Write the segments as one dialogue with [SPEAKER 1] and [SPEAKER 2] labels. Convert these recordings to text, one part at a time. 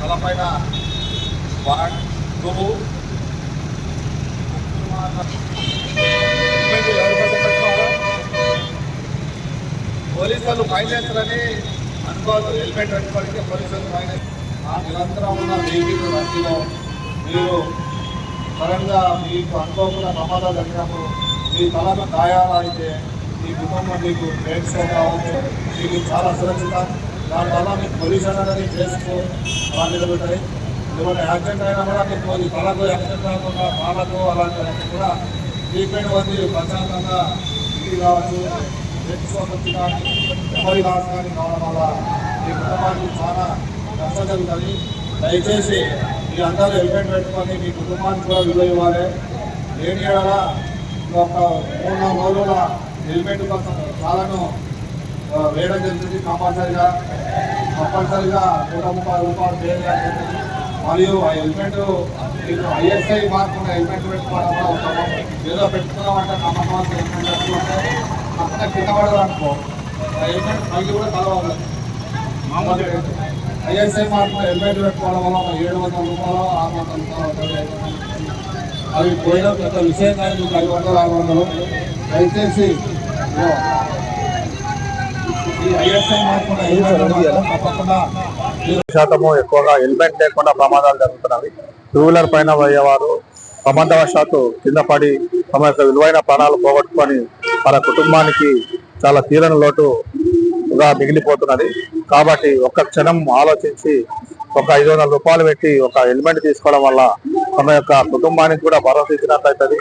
[SPEAKER 1] తలపైన వాట్ నువ్వు పోలీసు వాళ్ళు ఫైన్ అనుకోవద్దు. హెల్మెట్ పెట్టుకోవడానికి పోలీసు వాళ్ళు ఫైన్ ఆ నిరంతరం ఉన్న వెహికల్ రద్దీలో మీరు సడన్గా మీకు అనుకోకుండా ప్రమాదాలు జరిగినప్పుడు మీ తలకు గాయాలైతే మీ కుటుంబం మీకు ప్రేక్ష కావచ్చు మీకు చాలా సురక్షిత. దానివల్ల మీకు పొల్యూషన్ అనేది చేసుకో అలా నిలబెట్టాయి ఏమైనా యాక్సిడెంట్ అయినా కూడా మీకు అది తలకు యాక్సిడెంట్ కాకుండా పాలకు అలాంటి కూడా ట్రీట్మెంట్ పొంది ప్రశాంతంగా ఇంటికి కావచ్చు తెచ్చుకోవచ్చు కానీ ఎవరి లాస్ కానీ కావడం వల్ల మీ కుటుంబానికి చాలా కష్టం జరుగుతుంది. దయచేసి మీ అందరూ హెల్మెట్ పెట్టుకొని మీ కుటుంబానికి కూడా విలువ ఇవ్వాలి. లేని ఒక మూడు నాలుగు రోజుల హెల్మెట్ ఆ, వేయడం జరుగుతుంది కంపల్సరిగా కంపల్సరిగా నూట ముప్పై రూపాయలు చేయాలి మరియు ఆ హెల్మెట్ ఐఎస్ఐ మార్క్ ఉన్న హెల్మెట్ పెట్టుకోవడం వల్ల ఏదో పెట్టుకున్నామంటే నమ్మకం హెల్మెట్ పెట్టుకుంటే అక్కడ కింద పడదు అనుకో. ఆ హెల్మెట్ మళ్ళీ కూడా కలవాలి. ఐఎస్ఐ మార్క్ హెల్మెట్ పెట్టుకోవడం వల్ల ఏడు వందల రూపాయలు ఆరు వందల రూపాయలు. అవి పోయిన పెద్ద విషయం కానీ మీకు ఐదు వందలు ఆరు వందలు. దయచేసి
[SPEAKER 2] శాతము ఎక్కువగా హెల్మెట్ లేకుండా ప్రమాదాలు జరుగుతున్నవి టూ వీలర్ పైన పోయేవారు ప్రమాదవశాత్తు కింద పడి తమ యొక్క విలువైన ప్రాణాలు పోగొట్టుకొని వాళ్ళ కుటుంబానికి చాలా తీరని లోటుగా మిగిలిపోతున్నది. కాబట్టి ఒక్క క్షణం ఆలోచించి ఒక ఐదు వందల రూపాయలు పెట్టి ఒక హెల్మెట్ తీసుకోవడం వల్ల తమ యొక్క కుటుంబానికి కూడా భరోసా ఇచ్చినట్టు అవుతుంది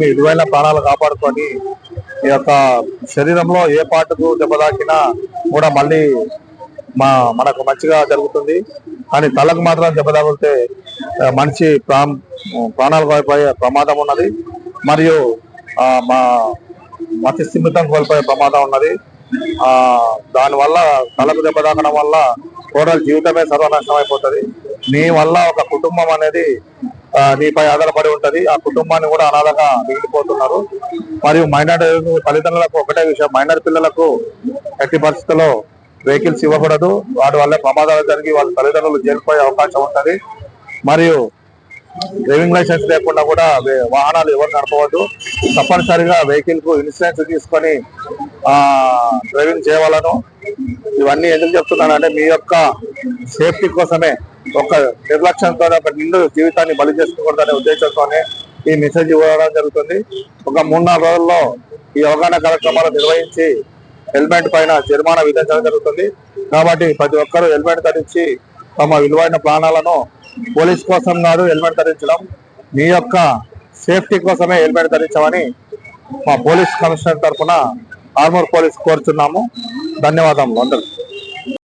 [SPEAKER 2] మీ విలువైన ప్రాణాలు కాపాడుకొని ఈ యొక్క శరీరంలో ఏ పాటుకు దెబ్బ తాకినా కూడా మళ్ళీ మా మనకు మంచిగా జరుగుతుంది. కానీ తలకు మాత్రం దెబ్బ తగిలితే మనిషి ప్రా ప్రాణాలు కోల్పోయే ప్రమాదం ఉన్నది. మరియు మా మతిస్థిమితం కోల్పోయే ప్రమాదం ఉన్నది. దానివల్ల తలకు దెబ్బ తాకడం వల్ల టోటల్ జీవితమే సర్వనాశనం అయిపోతుంది. నీ వల్ల ఒక కుటుంబం అనేది నీపై ఆధారపడి ఉంటుంది. ఆ కుటుంబాన్ని కూడా అనాథగా మిగిలిపోతున్నారు. మరియు మైనార్ తల్లిదండ్రులకు ఒకటే విషయం మైనర్ పిల్లలకు ఎట్టి పరిస్థితుల్లో వెహికల్స్ ఇవ్వకూడదు. వాటి వల్ల ప్రమాదాలు జరిగి వాళ్ళ తల్లిదండ్రులు జైలుపోయే అవకాశం ఉంటుంది. మరియు డ్రైవింగ్ లైసెన్స్ లేకుండా కూడా వాహనాలు ఎవరు నడపవద్దు. తప్పనిసరిగా వెహికల్కు ఇన్సూరెన్స్ తీసుకొని డ్రైవింగ్ చేయవాలను. ఇవన్నీ ఎందుకు చెప్తున్నానంటే మీ యొక్క సేఫ్టీ కోసమే ఒక నిర్లక్ష్యంతో ఒక నిండు జీవితాన్ని బలి చేసుకోకూడదనే ఉద్దేశంతోనే ఈ మెసేజ్ ఇవ్వడం జరుగుతుంది. ఒక మూడు నాలుగు రోజుల్లో ఈ అవగాహన కార్యక్రమాలు నిర్వహించి హెల్మెట్ పైన జరిమానా విధించడం జరుగుతుంది. కాబట్టి ప్రతి ఒక్కరూ హెల్మెట్ ధరించి తమ విలువైన ప్రాణాలను పోలీస్ కోసం కాదు హెల్మెట్ ధరించడం. మీ యొక్క సేఫ్టీ కోసమే హెల్మెట్ ధరించమని మా పోలీస్ కమిషనర్ తరఫున ఆర్మూర్ పోలీస్ కోరుచున్నాము ధన్యవాదములు అందరు